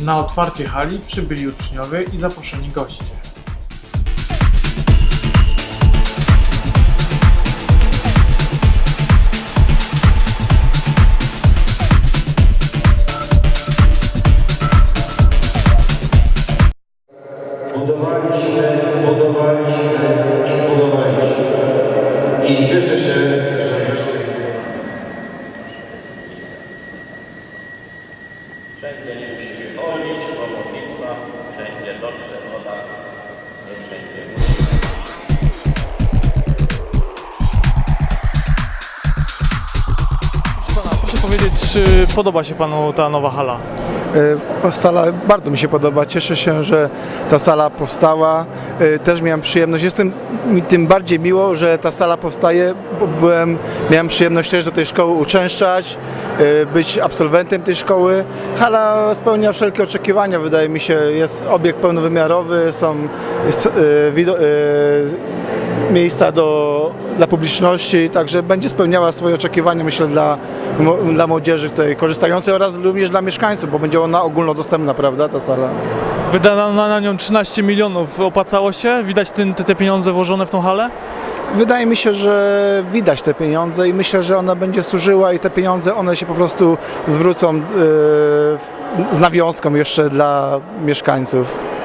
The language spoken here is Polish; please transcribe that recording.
Na otwarcie hali przybyli uczniowie i zaproszeni goście. Budowaliśmy, budowaliśmy i zbudowaliśmy. I cieszę się, że wreszcie Wszędzie nie musimy chodzić, bo modlitwa wszędzie dotrze woda, nie wszędzie musi. Proszę powiedzieć, czy podoba się Panu ta nowa hala? E, Sala bardzo mi się podoba. Cieszę się, że ta sala powstała. E, Też miałem przyjemność. Jestem mi tym bardziej miło, że ta sala powstaje, bo byłem, miałem przyjemność też do tej szkoły uczęszczać, być absolwentem tej szkoły. Hala spełnia wszelkie oczekiwania, wydaje mi się. Jest obiekt pełnowymiarowy, są jest, wido- e, miejsca do, dla publiczności, także będzie spełniała swoje oczekiwania, myślę, dla, dla młodzieży tutaj korzystającej oraz również dla mieszkańców, bo będzie ona ogólnodostępna, prawda, ta sala. Wydano na nią 13 milionów. Opłacało się? Widać te, te pieniądze włożone w tą halę? Wydaje mi się, że widać te pieniądze i myślę, że ona będzie służyła i te pieniądze, one się po prostu zwrócą yy, z nawiązką jeszcze dla mieszkańców.